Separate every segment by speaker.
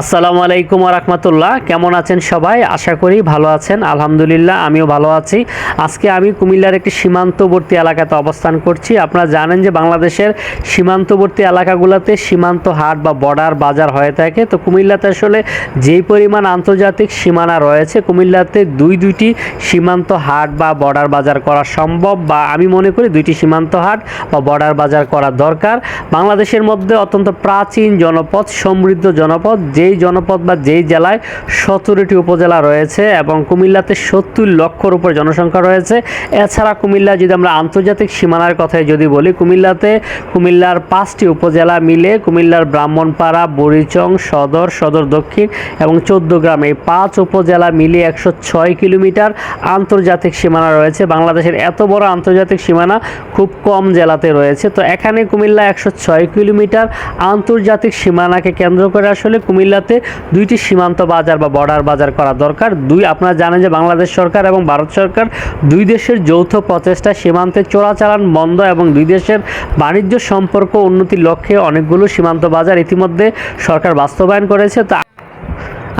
Speaker 1: আসসালামু আলাইকুম রহমতুল্লাহ। কেমন আছেন সবাই? আশা করি ভালো আছেন। আলহামদুলিল্লাহ, আমিও ভালো আছি। আজকে আমি কুমিল্লার একটি সীমান্তবর্তী এলাকাতে অবস্থান করছি। আপনারা জানেন যে বাংলাদেশের সীমান্তবর্তী এলাকাগুলোতে সীমান্ত হাট বা বর্ডার বাজার হয়ে থাকে। তো কুমিল্লাতে আসলে যেই পরিমাণ আন্তর্জাতিক সীমানা রয়েছে, কুমিল্লাতে দুই দুইটি সীমান্ত হাট বা বর্ডার বাজার করা সম্ভব বা আমি মনে করি দুইটি সীমান্ত হাট বা বর্ডার বাজার করা দরকার। বাংলাদেশের মধ্যে অত্যন্ত প্রাচীন জনপদ, সমৃদ্ধ জনপদ যেই জনপদ বা যেই জেলায় সতেরোটি উপজেলা রয়েছে এবং কুমিল্লাতে সত্তর লক্ষর উপর জনসংখ্যা রয়েছে। এছাড়া কুমিল্লা যদি আমরা আন্তর্জাতিক সীমানার কথায় যদি বলি, কুমিল্লাতে কুমিল্লার পাঁচটি উপজেলা মিলে কুমিল্লার ব্রাহ্মণপাড়া বরিচং সদর সদর দক্ষিণ এবং চোদ্দ গ্রাম এই পাঁচ উপজেলা মিলিয়ে একশো ছয় কিলোমিটার আন্তর্জাতিক সীমানা রয়েছে। বাংলাদেশের এত বড় আন্তর্জাতিক সীমানা খুব কম জেলাতে রয়েছে। তো এখানে কুমিল্লা একশো ছয় কিলোমিটার আন্তর্জাতিক সীমানাকে কেন্দ্র করে আসলে কুমিল্লাতে দুইটি সীমান্ত বাজার বা বর্ডার বাজার করা দরকার। দুই, আপনারা জানেন যে বাংলাদেশ সরকার এবং ভারত সরকার দুই দেশের যৌথ প্রচেষ্টা সীমান্তে চোরাচালান বন্ধ এবং দুই দেশের বাণিজ্য সম্পর্ক উন্নতির লক্ষ্যে অনেকগুলো সীমান্ত বাজার ইতিমধ্যে সরকার বাস্তবায়ন করেছে। তা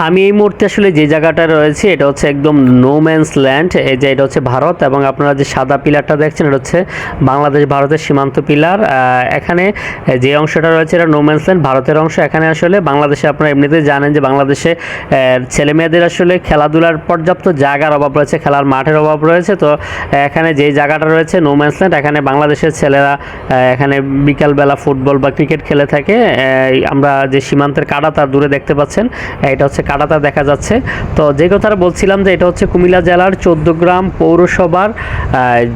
Speaker 1: আমি এই মুহূর্তে আসলে যে জায়গাটা রয়েছে এটা হচ্ছে একদম নো ম্যানস ল্যান্ড এই যে এটা হচ্ছে ভারত এবং আপনারা যে সাদা পিলারটা দেখছেন এটা হচ্ছে বাংলাদেশ ভারতের সীমান্ত পিলার। এখানে যে অংশটা রয়েছে এটা নো ম্যানস ল্যান্ড ভারতের অংশ। এখানে আসলে বাংলাদেশে আপনারা এমনিতে জানেন যে বাংলাদেশে আহ, ছেলে মেয়েদের আসলে খেলাধুলার পর্যাপ্ত জায়গার অভাব রয়েছে খেলার মাঠের অভাব রয়েছে। তো এখানে যে জায়গাটা রয়েছে নো ম্যানস ল্যান্ড এখানে বাংলাদেশের ছেলেরা এখানে বিকালবেলা ফুটবল বা ক্রিকেট খেলে থাকে। আমরা যে সীমান্তের কাটা তার দূরে দেখতে পাচ্ছেন এটা হচ্ছে কাটাতা দেখা যাচ্ছে। তো যে কথাটা বলছিলাম যে এটা হচ্ছে কুমিল্লা জেলার গ্রাম পৌরসভার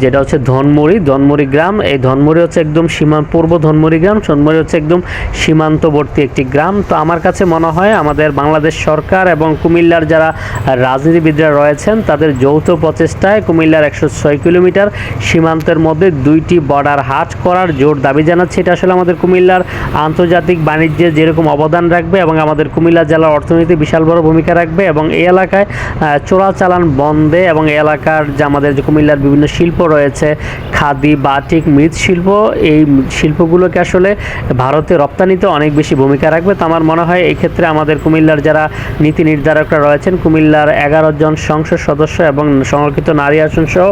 Speaker 1: যেটা হচ্ছে ধনমুড়ি ধনমুড়ি গ্রাম। এই ধনমুড়ি হচ্ছে একদম সীমা পূর্ব ধনমুড়ি গ্রাম, ধনমুড়ি হচ্ছে একদম সীমান্তবর্তী একটি গ্রাম। তো আমার কাছে মনে হয় আমাদের বাংলাদেশ সরকার এবং কুমিল্লার যারা রাজনীতিবিদরা রয়েছেন, তাদের যৌথ প্রচেষ্টায় কুমিল্লার একশো ছয় কিলোমিটার সীমান্তের মধ্যে দুইটি বর্ডার হাট করার জোর দাবি জানাচ্ছে। এটা আসলে আমাদের কুমিল্লার আন্তর্জাতিক বাণিজ্যে যেরকম অবদান রাখবে এবং আমাদের কুমিল্লা জেলার অর্থনীতি বিশাল বড় ভূমিকা রাখবে এবং এই এলাকায় চোরাচালান বন্ধে এবং এই এলাকার যে আমাদের যে কুমিল্লার বিভিন্ন শিল্প রয়েছে, খাদি, বাটিক, মৃৎশিল্প, এই শিল্পগুলোকে আসলে ভারতে রপ্তানিতে অনেক বেশি ভূমিকা রাখবে। তো আমার মনে হয় এই ক্ষেত্রে আমাদের কুমিল্লার যারা নীতি নির্ধারকরা রয়েছেন, কুমিল্লার এগারো জন সংসদ সদস্য এবং সংরক্ষিত নারী আসন সহ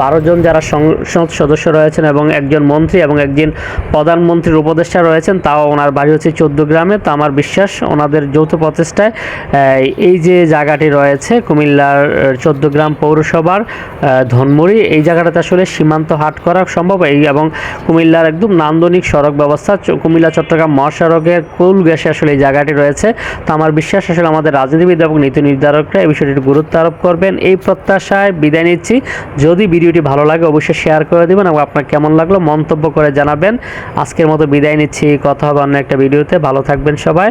Speaker 1: বারো জন যারা সংসদ সদস্য রয়েছেন এবং একজন মন্ত্রী এবং একজন প্রধানমন্ত্রীর উপদেষ্টা রয়েছেন, তাও ওনার বাড়ি হচ্ছে চোদ্দ গ্রামে। তো আমার বিশ্বাস ওনাদের যৌথ প্রচেষ্টায় এই যে জায়গাটি রয়েছে, কুমিল্লার চোদ্দ গ্রাম পৌরসভার ধনমুড়ি, এই জায়গাটাতে আসলে সীমান্ত হাট করা সম্ভব। এই এবং কুমিল্লার একদম নান্দনিক সড়ক ব্যবস্থা কুমিল্লা, চট্টগ্রাম মহাসড়কের কুল গ্যাসে আসলে এই জায়গাটি রয়েছে। তো আমার বিশ্বাস, আসলে আমাদের রাজনীতিবিদ এবং নীতি নির্ধারকরা এই বিষয়টির গুরুত্ব আরোপ করবেন। এই প্রত্যাশায় বিদায় নিচ্ছি। যদি ভিডিওটি ভালো লাগে, অবশ্যই শেয়ার করে দেবেন এবং আপনার কেমন লাগল মন্তব্য করে জানাবেন। আজকের মতো বিদায় নিচ্ছি। কথা হবে অন্য একটা ভিডিওতে। ভালো থাকবেন সবাই।